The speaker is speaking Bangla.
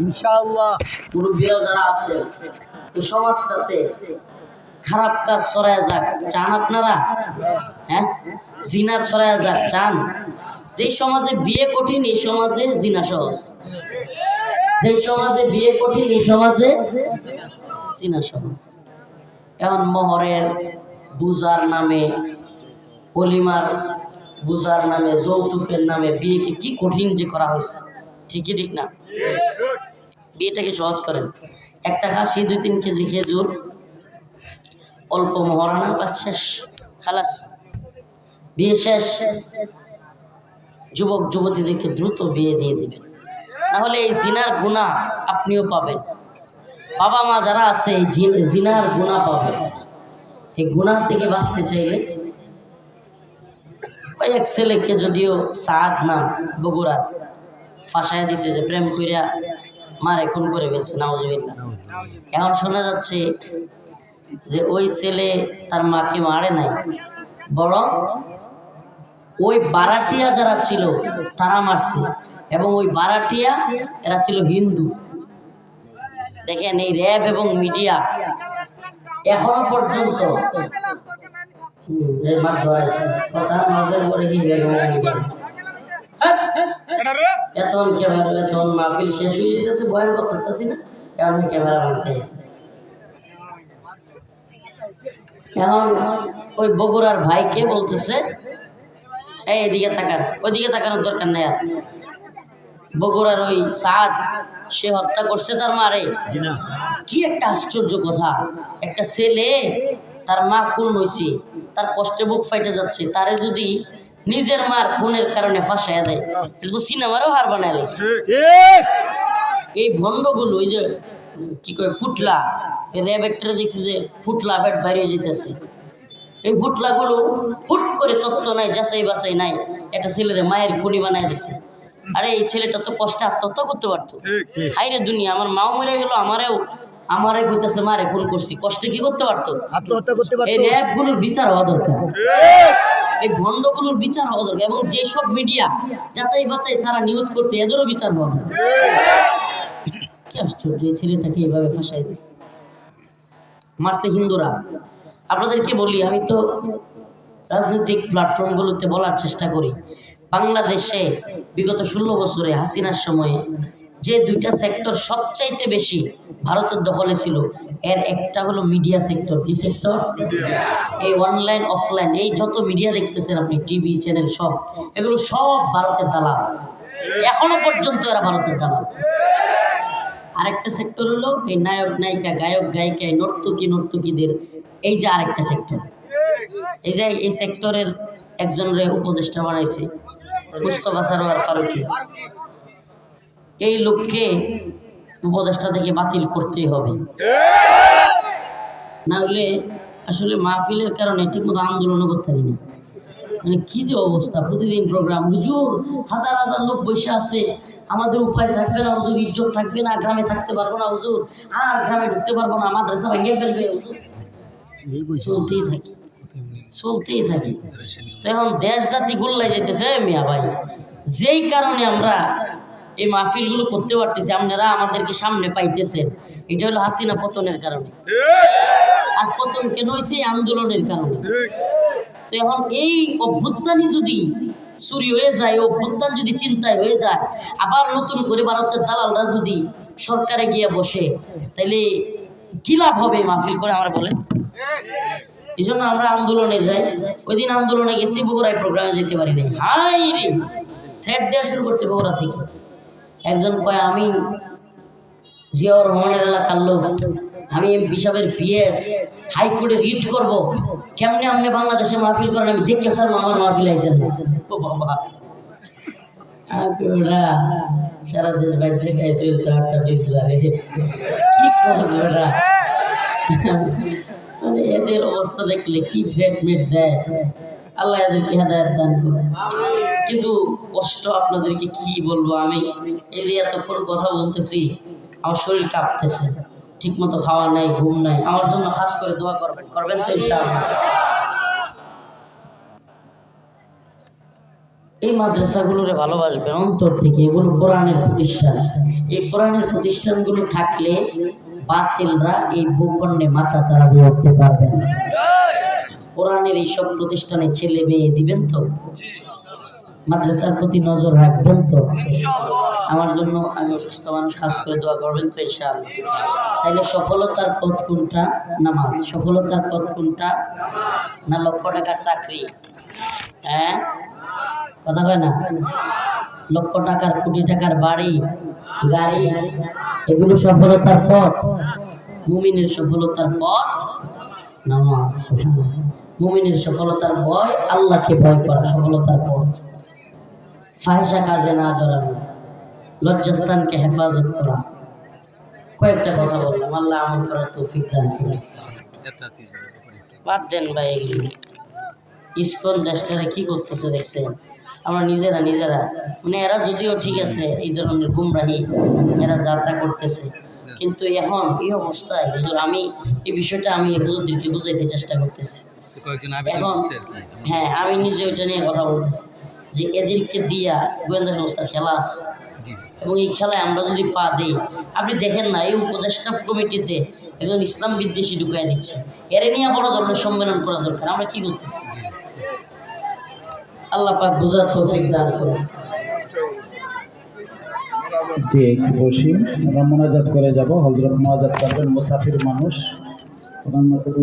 ইনশাআল্লাহ। তো সমাজটাতে খারাপ কাজ ছড়ায় যাক, চান আপনারা? হ্যাঁ? জিনা ছড়ায় যাক, চান। যেই সমাজে বিয়ে কঠিন, এই সমাজে জিনা সহজ। যেই সমাজে বিয়ে কঠিন, এই সমাজে জিনা সহজ। এখন মোহরের বুজার নামে, অলিমার বুজার নামে, যৌতুকের নামে বিয়েকে কি কঠিন যে করা হয়েছে? ঠিকই ঠিক না। বিয়েটাকে সহজ করেন। একটা খাসি দুই তিন কেজি খেজুর, অল্প মহারানা বাস শেষ, খালাস। বিয়ে শেষ, যুবক যুবতীদেরকে দ্রুত বিয়ে দিয়ে দিবেন। নাহলে এই জিনার গুণা আপনিও পাবেন। বাবা মা যারা আছে, এই জিনার গুণা পাবেন। এই গুণা থেকে বাঁচতে চাইলে ওই এক ছেলেকে যদিও সাদ নাম বগুড়া ফাঁসায় দিছে যে প্রেম কইরা মারে খুন করে ফেলছে নাউজুবিল্লাহ। এখন শোনা যাচ্ছে যে ওই ছেলে তার মাকে মারে নাই বরং ওই বারাটিয়া যারা ছিল তারা মারছে এবং ওই বারাটিয়া এরা ছিল হিন্দু। দেখেন এই র্যাব এবং মিডিয়া এখনও পর্যন্ত কথা মাঝে পরে কি হ্যাঁ, এতক্ষণ ক্যামেরা এতক্ষণ মাহফিল শেষ হয়ে যেতেছে বয়ান না? এখন ক্যামেরা এখন ওই বগুড়ার ভাইকে বলতেছে? এই এদিকে তাকান ওইদিকে তাকানোর দরকার নেই আর। বগুড়ার ওই সাদ সে হত্যা করছে তার মারে। কি একটা আশ্চর্য কথা। একটা ছেলে তার মা খুন হয়েছে তার কষ্টে বুক ফাইটে যাচ্ছে। তারে যদি নিজের মার খুনের কারণে ফাঁসাইয়া দেয়। এটা তো সিনেমারও হার বানায় এই ভণ্ডগুলো ওই যে কি কয় ফুটলা। এই র্যাব একটা দেখছি যে ফুটলা ফ্যাট বাড়িয়ে যেতেছে। এই ফুটলাগুলো ফুট করে তত্ত্ব নাই যাচাই বাছাই নাই। একটা ছেলের মায়ের খুনি বানায় দিছে। আরে এই ছেলেটা তো কষ্টে আত্মহত্যা করতে পারতো। হাইরে দুনিয়া আমার মাও মরে গেল আমারেও আমারে কইতেছে মারে খুন করছি কষ্টে কি করতে পারতো? আত্মহত্যা করতে এই পারতো র্যাবগুলোর বিচার হওয়া দরকার। এই ভণ্ডগুলোর বিচার হওয়া দরকার এবং যেসব মিডিয়া যাচাই বাচাই সারা নিউজ করছে, এদেরও বিচার হওয়া দরকার। কি আশ্চর্য, এই ছেলেটাকে এইভাবে ফাঁসাই দিচ্ছে। মারছে হিন্দুরা। আপনাদেরকে বলি, আমি তো রাজনৈতিক প্ল্যাটফর্মগুলোতে বলার চেষ্টা করি। বাংলাদেশে বিগত ষোলো বছরে হাসিনার সময়ে যে দুইটা সেক্টর সবচাইতে বেশি ভারতের দখলে ছিল এর একটা হলো মিডিয়া সেক্টর কি সেক্টর এই অনলাইন অফলাইন এই যত মিডিয়া দেখতেছেন আপনি টিভি চ্যানেল সব এগুলো সব ভারতের দালাল। এখনও পর্যন্ত এরা ভারতের দালাল। আরেকটা সেক্টর হলো এই নায়ক নায়িকা গায়ক গায়িকা নর্তকী নর্তকীদের এই যে আরেকটা সেক্টর এই যে এই সেক্টরের একজনের উপদেষ্টা বানাইছে মুস্তফা সারোয়ার ফারুকি। এই লোককে উপদেষ্টা থেকে বাতিল করতেই হবে। না হলে আসলে মাহফিলের কারণে ঠিকমতো আন্দোলনও করতে পারি না। মানে কি যে অবস্থা, প্রতিদিন প্রোগ্রাম হুজুর, হাজার হাজার লোক বসে আছে। আমাদের উপায় থাকবে না, হুজুর ইজ্জত থাকবে না, গ্রামে থাকতে পারব না, হুজুর। আর গ্রামে ঢুকতে পারব না, মাদ্রাসা ভেঙে ফেলবে, হুজুর। চলতেই থাকি চলতেই থাকি। তো এখন দেশ জাতি গোল্লাই যেতেছে মিয়া ভাই। যেই কারণে আমরা এই মাহফিলগুলো করতে পারতেছি আপনারা আমাদেরকে সামনে পাইতেছেন এটা হলো হাসিনা পতনের কারণে। আর পতন কেন হয়েছে আন্দোলনের কারণে। তো এখন এই অভ্যুত্থানই যদি চুরি হয়ে যায় অভ্যুত্থান যদি চিন্তায় হয়ে যায় আবার নতুন করে ভারতের দালালরা যদি সরকারে গিয়ে বসে তাহলে কি লাভ হবে মাহফিল করে আমরা বলেন? এই জন্য আমরা আন্দোলনে যাই। ওই দিন আন্দোলনে গেছি বগুড়ায় প্রোগ্রামে যেতে পারি নাই। হাই রে! থ্রেট দেওয়া শুরু করছে বগুড়া থেকে। একজন কয়, আমি জিয়াউর রহমানের এলাকার লোক। আমি এমপি সাহেবের পিএস হাইকোর্টে রিট করব। কেমনে আপনি বাংলাদেশে মাহফিল করেন? আমি দেখতে স্যার আমার মাহফিল আইছেন সারা দেশ বাচ্চা খাইছে তো একটা বিজলা রে। কি করছে ওরা? মানে এদের অবস্থা দেখলে কি ট্রিটমেন্ট দেয়? আল্লাহ এদেরকে হেদায়ত দান করুন কিন্তু কষ্ট আপনাদেরকে কি বলব আমি? এই যে এতক্ষণ কথা বলতেছি আমার শরীর কাঁপতেছে। ঠিক মতো খাওয়া নাই ঘুম নাই। আমার জন্য খাস করে দোয়া করবেন। করবেন তো এই মাদ্রাসাগুলোরে ভালোবাসবেন অন্তর থেকে এগুলো কোরআনের প্রতিষ্ঠান। এই কোরআনের প্রতিষ্ঠানগুলো থাকলে বাতিলরা এই ভূখণ্ডে মাথা চারা দিয়ে উঠতে পারবে না। কোরআনের এইসব প্রতিষ্ঠানে ছেলে মেয়ে দিবেন তো? মাদ্রাসার প্রতি নজর রাখবেন তো? আমার জন্য আমি অসুস্থ মানুষ কাজ করে দোয়া করবেন তো ইনশাআল্লাহ। তাইলে সফলতার পথ কোনটা? নামাজ। সফলতার পথ কোনটা? না লক্ষ টাকার চাকরি? হ্যাঁ? কথা কয় না? লক্ষ টাকার কোটি টাকার বাড়ি গাড়ি এগুলো সফলতার পথ? মুমিনের সফলতার পথ? নামাজ। মুমিনের সফলতার ভয় আল্লাহকে ভয় করা সফলতার পথ। ফাহিসা কাজে না জড়ানো লজ্জাস্থানকে হেফাজত করা। কয়েকটা কথা বললাম আল্লাহ আমল করার তৌফিক দান বাদ দেন ভাই এগুলো। ইস্কন দেশটারে কি করতেছে দেখছেন? আমরা নিজেরা নিজেরা। মানে এরা যদিও ঠিক আছে এই ধরনের গুমরাহি এরা যাত্রা করতেছে। কিন্তু এখন এই অবস্থায় হুজুর আমি এই বিষয়টা আমি হুজুরদেরকে বুঝাইতে চেষ্টা করতেছি। এখন হ্যাঁ আমি নিজে ওইটা নিয়ে কথা বলতেছি। যে এদেরকে দিয়া গোয়েন্দা সংস্থার খেলা আছে। এবং এই খেলায় আমরা যদি পা দিই আপনি দেখেন না এই উপদেষ্টা কমিটিতে একজন ইসলাম বিদ্বেষী ঢুকাই দিচ্ছে। এর নিয়ে বড় ধরনের সম্মেলন করা দরকার আমরা কি করতেছি? আল্লাহ পাক বুঝার তৌফিক দান করুন। বসি। আমরা মোনাজাত করে যাব। হজরত মোনাজাত করবেন মুসাফির মানুষ। প্রধানমন্ত্রী